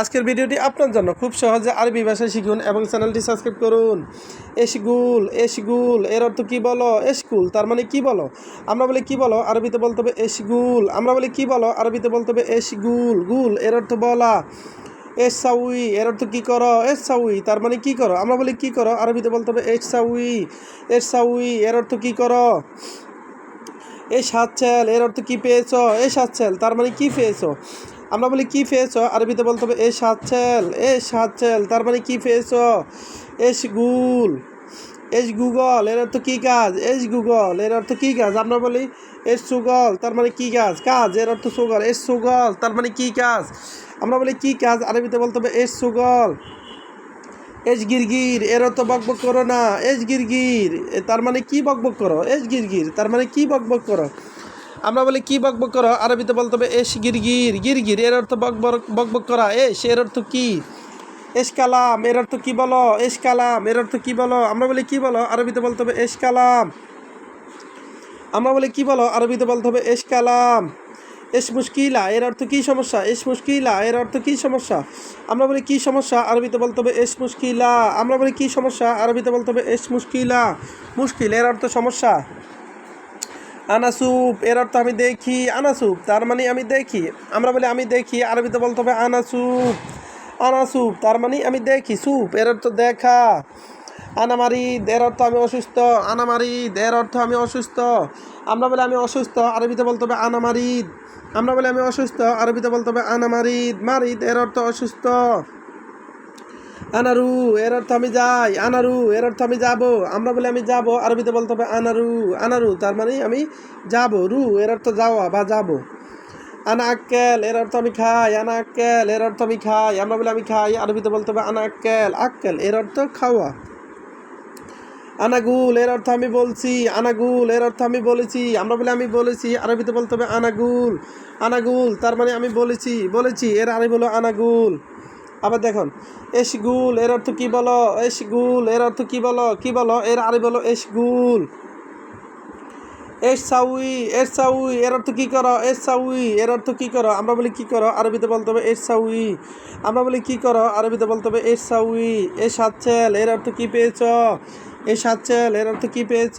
আজকের ভিডিওটি আপনার জন্য। খুব সহজে আরবি ভাষায় শিখুন এবং চ্যানেলটি সাবস্ক্রাইব করুন। এশগুল এশগুল, এর অর্থ কী বলো? এশকুল, তার মানে কি বলো? আমরা বলি কি বলো? আরবিতে বলতে হবে এশগুল। আমরা বলি কি বলো? আরবিতে বলতে হবে এশগুল। গুল, এর অর্থ বলা। এস সাউই এর অর্থ কী করো? এস সাউই তার মানে কি করো? আমরা বলি কি করো? আরবিতে বলতে হবে এস সাউই এস সাউই এর অর্থ কী করো? এই সাতছেল এর অর্থ কি পেয়েছ? এই সাতছেল তার মানে কি পেয়েছ? আমরা বলি, কি পেয়েছ আরবিতে বলতে হবে এই সাতছেল এই সাতছেল তার মানে কি পেয়েছ এস গুল এস গুগল। এর অর্থ, কি কাজ এস গুগল। এর অর্থ, কি কাজ আমরা বলি, এস সুগল। তার মানে কি কাজ কাজ এর অর্থ, সুগল। এস সুগল। তার মানে কি কাজ আমরা বলি, কি কাজ আরবিতে বলতে হবে, এস সুগল। এস গিরগির। এর অর্থ বকবক করো না। এস গিরগির। এ, তার মানে কি বকবক করো? এস গিরগির। তার মানে কি বকবক করো? আমরা বলি, কি বকবক করো? আরবিতে বলতে হবে, এস গিরগির গিরগির এর অর্থ বক বকবক করা। এস এর অর্থ কি? এস কালাম এর অর্থ কি বলো? এস কালাম এর অর্থ কি বলো? আমরা বলি, কি বলো? আরবিতে বলতে হবে, এস কালাম আমরা বলি, কি বলো? আরবিতে বলতে হবে, এস কালাম এস মুশকিলা এর অর্থ কী সমস্যা? এস মুশকিলা এর অর্থ কী সমস্যা? আমরা বলি, কী সমস্যা? আরবিতে বলতে হবে, এস মুশকিলা আমরা বলি, কী সমস্যা? আরবিতে বলতে হবে, এস মুশকিলা মুশকিল এর অর্থ সমস্যা। আনাসুপ এর অর্থ আমি দেখি আনাসুপ তার মানে আমি দেখি। আমরা বলি, আমি দেখি। আরবিতে বলতে হবে আনাসুপ আনাসুপ তার মানে আমি দেখি, সুপ। এর অর্থ দেখা। আনামারি এর অর্থ আমি অসুস্থ। আনামারি এর অর্থ আমি অসুস্থ। আমরা বলে, আমি অসুস্থ। আরবিতে বলতে হবে, আনামারিদ। আমরা বলে, আমি অসুস্থ। আরবিতে বলতে হবে, আনামারিদ। মারিদ, এর অর্থ অসুস্থ। আনারু, এর অর্থ আমি যাই। আনারু, এর অর্থ আমি যাব। আমরা বলে আমি যাব, আরবিতে বলতে হবে আনারু। আনারু, তার মানে আমি যাব। রু, এর অর্থ যাওয়া বা যাব। আনা আক্কেল এর অর্থ আমি খাই। আনা আক্কেল এর অর্থ আমি খাই। আমরা বলে আমি খাই, আরবিতে বলতে হবে আনা আক্কেল আক্কেল, এর অর্থ খাওয়া। আনাগুল, এর অর্থ আমি বলছি। আনাগুল, এর অর্থ আমি বলেছি। আমরা বলে আমি বলেছি, আরবিতে বলতে হবে আনাগুল। আনাগুল, তার মানে আমি বলেছি। বলেছি, এর আরবি হলো আনাগুল। আবার দেখুন এশগুল এর অর্থ কি বলো? এশগুল এর অর্থ কি বলো? কি বলো? এর আরবি বলো এশগুল এস সাউই এস সাউই, এর অর্থ কী করো? এস সাউই, এর অর্থ কী করো? আমরা বলি কী করো? আরবিতে বলতে হবে এস সাউই। আমরা বলি কী করো? আরবিতে বলতে হবে এস সাউই। এ সাতছেল এর অর্থ কী পেয়েছ? এ সাতছেল এর অর্থ কী পেয়েছ?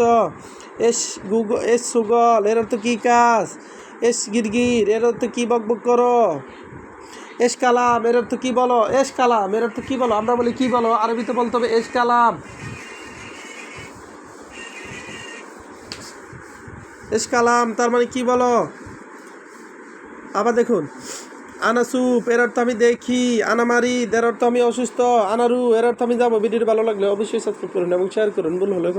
এস গুগ, এস সুগল, এর অর্থ কী কাজ? এস গিরগির, এর অর্থ কী বকবক করো? এস কালাম এর অর্থ কী বলো? এস কালাম এর অর্থ কী বলো? আমরা বলি, কী বলো? আরবিতে বলতে হবে এস কালাম। এস কালাম, তার মানে কি বলো? আবার দেখুন। আনাসুপ এর অর্থ আমি দেখি। আনামারি এর অর্থ আমি অসুস্থ। আনারু এর অর্থ আমি যাব। ভিডিওটি ভালো লাগলে অবশ্যই সাবস্ক্রাইব করুন এবং শেয়ার করুন। ভুল হলে